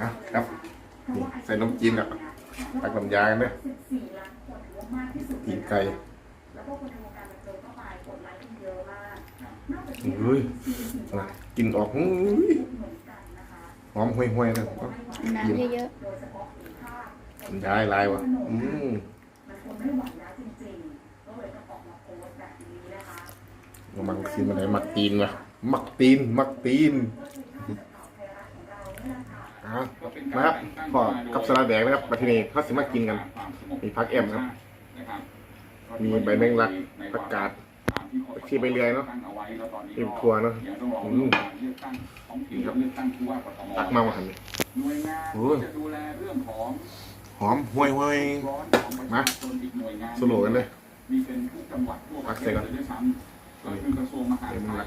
อะครับนี่ใส่น้ำจีนกับตักน้ำยากันเด้อตีนไก่เฮ้ยนะกินออกอุ้ยหอมห่วยๆนะน้ำเยอะได้ลายวะอืมมังซีมันไหนมักตีนวะมักตีน มักตีน อะนะครับพอกับสลัดแดงนะครับมาที่นี่เขาสิมากินกัน มีพักแอมครับ มีใบแมงลักประกาศที่ไปเรื่อยเนาะเต็มครัวเนาะอืมนี่ครับตักมามาหันเลยหน่วยงานโอ้ยที่จะดูแลเรื่องของหอมห่วยห่วยร้อนของประมาชาชนอีกหน่วยงานสโลกันเลยมีเป็นทุกจังหวัดทั่วประเทศเลยด้วยซ้ำก็คือกระทรวงมหาดไทย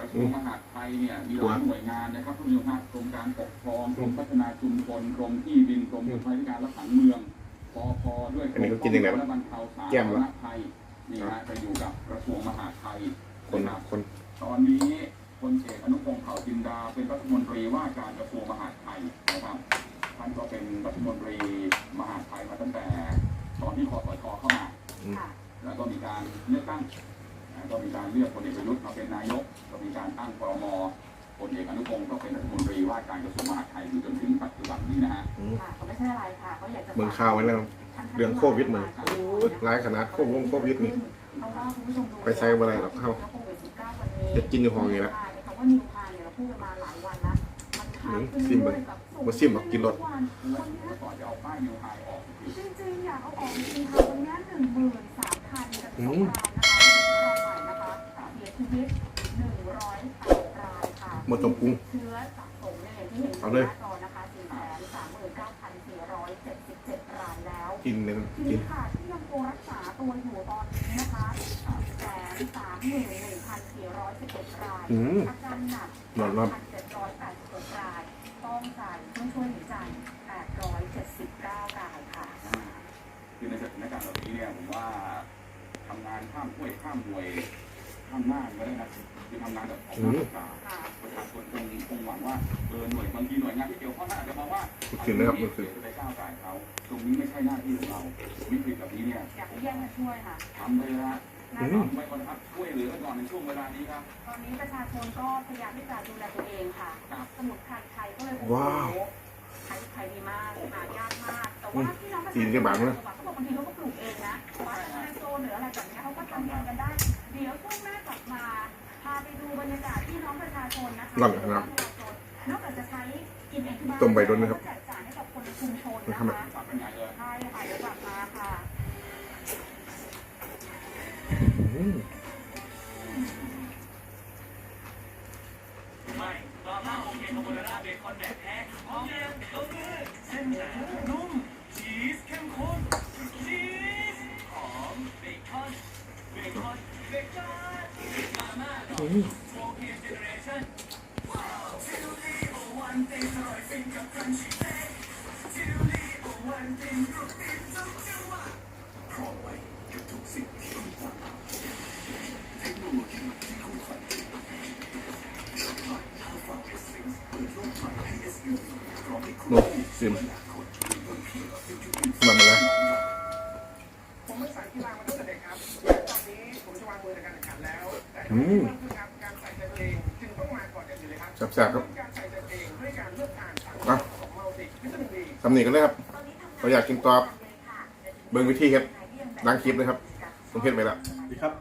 กระทรวงมหาดไทยเนี่ยมีหลายหน่วยงานนะครับทุกหน่วยงานกรมการปกครองกรมพัฒนาชุมชนกรมที่ดินกรมพัฒนาการและผังเมืองปอพด้วยอันนี้เขากินยังไงวะและบรรเทาสาแก้มธารวะณภัยนี่ฮะจะอยู่กับกระทรวงมหาดไทยคนนะครับคนตอนนี้พลเอกอนุพงศ์เผ่าจินดาเป็นรัฐมนตรีว่าการกระทรวงมหาดไทยนะครับท่านก็เป็นรัฐมนตรีมหาดไทยมาตั้งแต่ตอนที่คอสชเข้ามาแล้วก็มีการเลือกตั้ง นะก็มีการเลือกพลเอกประยุทธ์มาเป็นนายก ก็มีการตั้งครมพลเอกอนุพงศ์ก็เป็นรัฐมนตรีว่าการกระทรวงมหาดไทยอยู่จนถึงปัจจุบันนี้นะฮะอืมค่ะเขาไม่ใช่อะไรค่ะเขาอยากจะเมืองข้าวไว้แล้ว เรื่องโควิดมึง โอ้ยร้ายขนาดโควิดโควิดนี่ เพราะว่าคุณผู้ชมดูไปใช้บ่ได้หรอกเข้าโควิด19วันนี้จะกินอยู่ห้องนี่แหละคำว่านิวพาเนี่ยเราพูดกันมาหลายวันแล้วมันค้างขึ้นซิมเบิ่งเรื่อยๆแบบบ่ซิมหรอกกินรสทุวันวันเนี้ย ก่อนจะเอาป้ายนิวไฮออก จริงๆอยากเอาออกจริงๆค่ะวันเนี้หนึ่งหมื่นสามพันกับสองรายนะคะรายใหม่นะคะเสีย ชีวิตหนึ่งร้อยแปดรายค่ะหมดตรงกรุงเชื้อสะสมเนี่ยอย่างที่เห็นเอาเลยหน้าจอนะคะสี่แสนสามหมื่นเก้าพันสี่ร้อยเจ็ดสิบเจ็ดรายแล้วกินเลยนะทีกินี้นค่ะที่ยังคงรักษาตัวอยู่ตอนนี้นะคะแสนสามหมื่นหนึ่งพันสี่ร้อยสิบเอ็ดรายอืม อาการหนักนอนนอนพันเจ็ดร้อยแปดสิบหกรายต้องจ่ายเครื่องช่วยหายใจแปดร้อยเจ็ดสิบเก้ารายค่ะ คือในสถานการณ์แบบนี้เนี่ยผมว่าทำงานข้ามห้วยข้ามหวย ข้ามหน้าก็ได้นะคือทำงานแบบของหน้าต่างค่ะประชาชนคงคงหวังว่าเออหน่วยบางทีหน่วยงานที่เกี่ยวข้องน่าจะมองว่าลูกศิษย์นะครับลูกศิษย์จะไปก้าวไก่เขาตรงนี้ไม่ใช่หน้าที่ของเราวิกฤตแบบนี้เนี่ยอยากให้แยกมาช่วยค่ะทำเลยนะนะอืคะมไม่คนครับช่วยเหลือกันก่อนในช่วงเวลานี้ครับตอนนี้ประชาชนก็พยายามที่จะดูแลตัวเองค่ะครับสมุนไพรไทยก็เลยโอ้ว้าวโหใช้ไทยดีมากหายากมากแต่ว่าพี่น้องประชาชจีนนจะบังนะเขาบอกบางทีเขาก็ปลูกเองนะว่าจะในโซนหรืออะไรแบบเนี้ยเขาก็ทำเองกันได้เดี๋ยวช่วงหน้ากลับมาพาไปดูบรรยากาศพี่น้องประชาชนนะคะหลังครับนอกจากจะใช้กินเองที่บ้านต้มใบดนนะครับแจกจ่ายให้กับคนในชุมชนมันนะทำไมคะฝากเป็นไงเลยใช่ค่ะเดี๋ยวกลับมาค่ะอืมไม่ต่อมาโอเคคาโบนาร่าเบคอนแบบแท้หอมเร็วลงมือเส้นหนา โฟเคเจเนเรชั่นว้าวทิวลี่โอวันเต็มอร่อยฟินกับครันชีเต้ทิวลี่โอวันเต็มกรุบกริบทุกจังหวะพร้อมไว้กับทุกสิ่งที่ต้องการเทคโนโลยีที่คุณฝันโน่ซิม รเลือกอ่านสารอะของมัลติวิตามินดีทำนี่กันเลยครับเราอยากกินตอบเบิ่งวิธีครับล้างคลิปเลยครับผมเฮ็ดไปแล้วสวัสดีครับ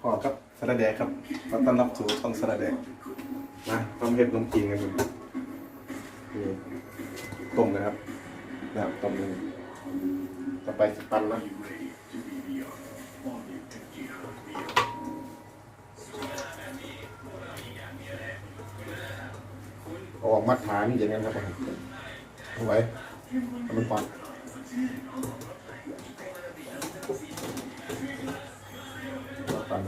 พอครับสระแดกครับขอต้อนรับสู่ช่องสระแดกนะต้มเห็ดนมจีนกันอยู่นี่ต้มนะครับนะครับต้มเลยต่อไปสปันนะ ออกมาฐานอย่างนั้นครับผมเอาไว้ให้มันก่อนสปัน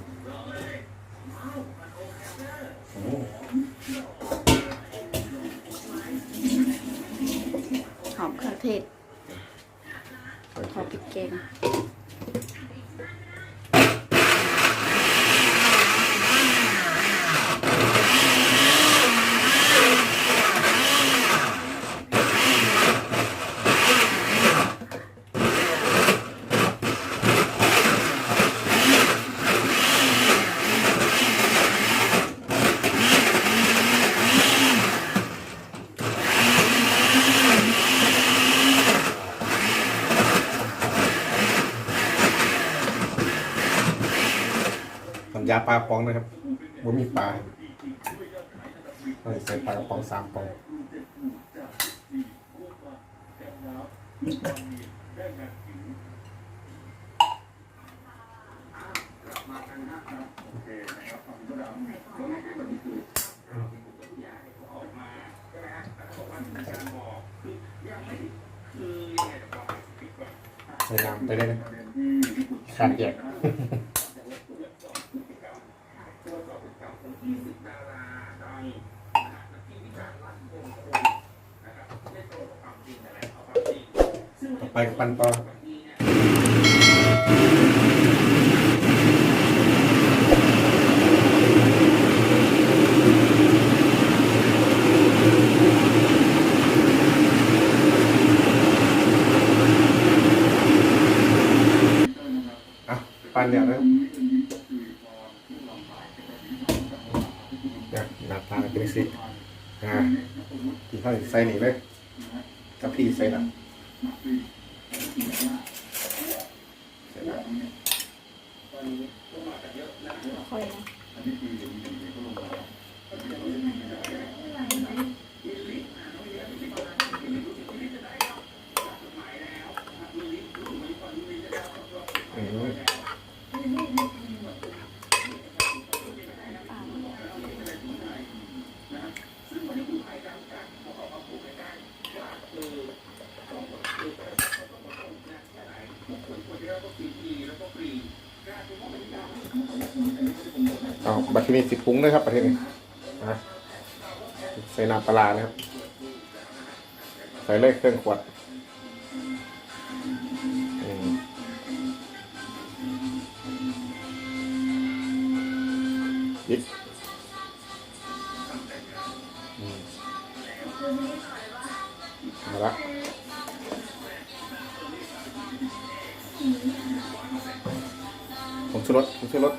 โอ้ หอมเครื่องเทศ โอเค ขอพริกแกง ยา ปลาปองนะครับบ่มีปลาเราใส่ปลากระป๋องสามปองใส่น้ำไปเลยขาดแยก ต่อไปปันต่ออะปันเดี๋ยนะครับเนี่ยหน้าตาเป็นสิอ่าที่เขาใส่หนีเลยกับพี่ใส่หนังใส่หนัง ค่อยนะอืม เอาบัตรนี้สิบพุ้งเลยครับประเทศนี้นะใส่น้ำปลานะครับ ใส่เลยเครื่องขวดอืมยิบอืมาละ ชูรสผมชูรส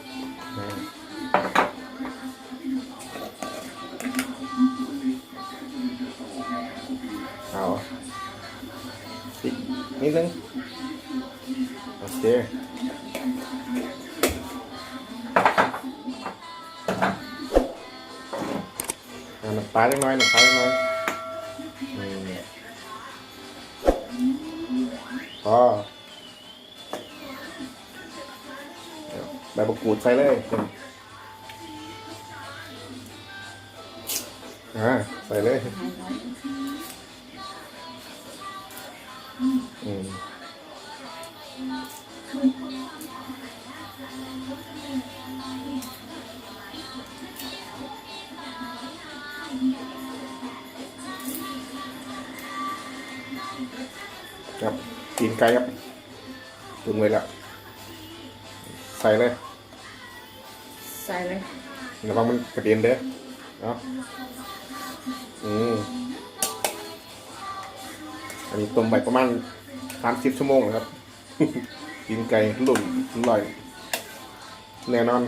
เอาอีกนิดนึงโอเคน้ำปลาเล็กน้อยน้ำปลาเล็กน้อยอืมพอ บมะกรูดใส่เลยอ่าใส่เลย อืมครับกินไก่ครับปรุงไว้แล้ว ใส่เลย ใส่เลยระวังมันกระเด็นเด้อเอาอืมอันนี้ต้มไปประมาณสามสิบชั่วโมงนะครับ กินไก่หลุ่นอร่อยแน่นอน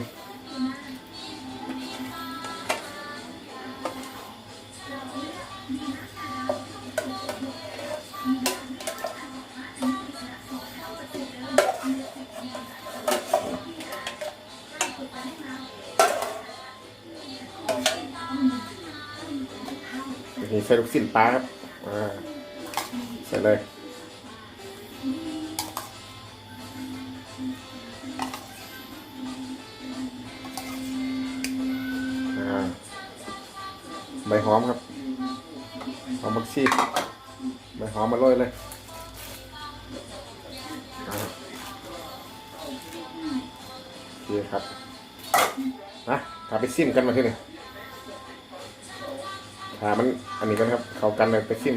ส่ลูกชิ้นปลาครับอ่าใส่เลยอ่าใบหอมครับหอมบักชีใบหอมมาโรยเลยอ่าโอเคครับนะถ้าไปซิมกันมาทีหนึ งหามันอันนี้กันครับ เขากันเลยไปซิม